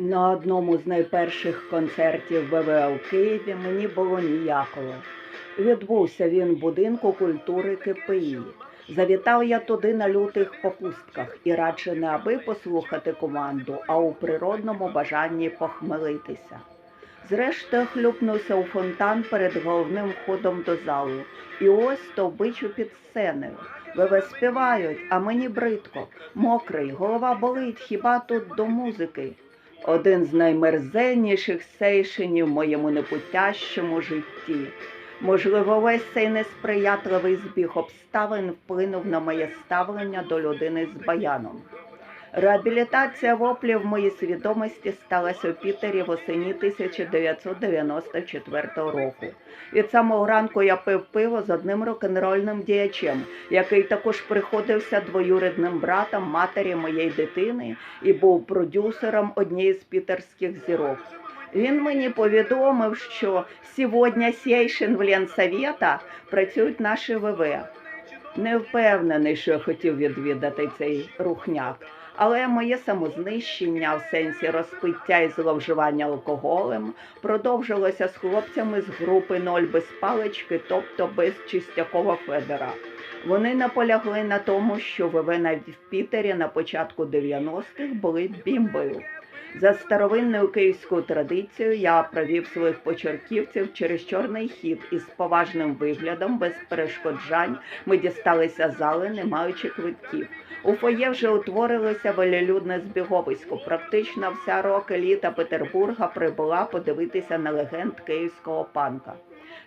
На одному з найперших концертів ВВ у Києві мені було ніяково. Відбувся він в будинку культури КПІ. Завітав я туди на лютих попустках і радше не аби послухати команду, а у природному бажанні похмелитися. Зрештою, хлюпнувся у фонтан перед головним входом до залу, і ось стовбичу під сценою. ВВ співають, а мені бридко, мокрий, голова болить, хіба тут до музики. Один з наймерзенніших сейшенів в моєму непутящому житті. Можливо, весь цей несприятливий збіг обставин вплинув на моє ставлення до людини з баяном. Реабілітація воплів моїй свідомості сталася у Пітері восені 1994 року. Від самого ранку я пив пиво з одним рок-н-рольним діячем, який також приходився двоюрідним братом матері моєї дитини і був продюсером однієї з пітерських зірок. Він мені повідомив, що сьогодні Сейшин в Ленсовета працюють наші ВВ. Не впевнений, що я хотів відвідати цей рухняк, але моє самознищення в сенсі розпиття і зловживання алкоголем продовжилося з хлопцями з групи Ноль без палички, тобто без Чистякова Федора. Вони наполягли на тому, що ВВ навіть в Пітері на початку 90-х були бімбою. За старовинною київською традицією я провів своїх почерківців через чорний хід із поважним виглядом, без перешкоджань. Ми дісталися зали, не маючи квитків. У фоє вже утворилося велелюдне збіговисько. Практично вся рок-еліта Петербурга прибула подивитися на легенд київського панка.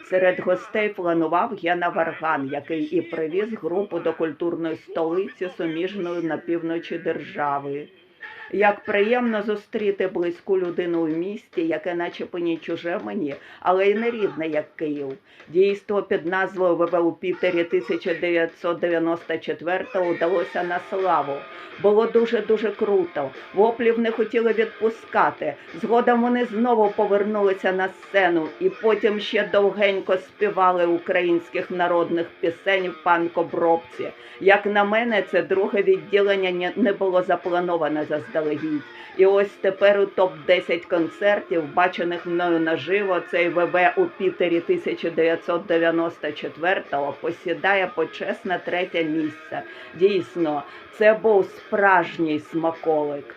Серед гостей планував Гена Варган, який і привіз групу до культурної столиці суміжної на півночі держави. Як приємно зустріти близьку людину в місті, яке наче ні чуже мені, але й не рідне, як Київ. Дійство під назвою ВВ у Пітері 1994 удалося на славу. Було дуже-дуже круто. Воплів не хотіли відпускати. Згодом вони знову повернулися на сцену і потім ще довгенько співали українських народних пісень в панкобробці. Як на мене, це друге відділення не було заплановане заздалегідь. І ось тепер у топ-10 концертів, бачених мною наживо, цей ВВ у Пітері 1994-го посідає почесне третє місце. Дійсно, це був справжній смаколик.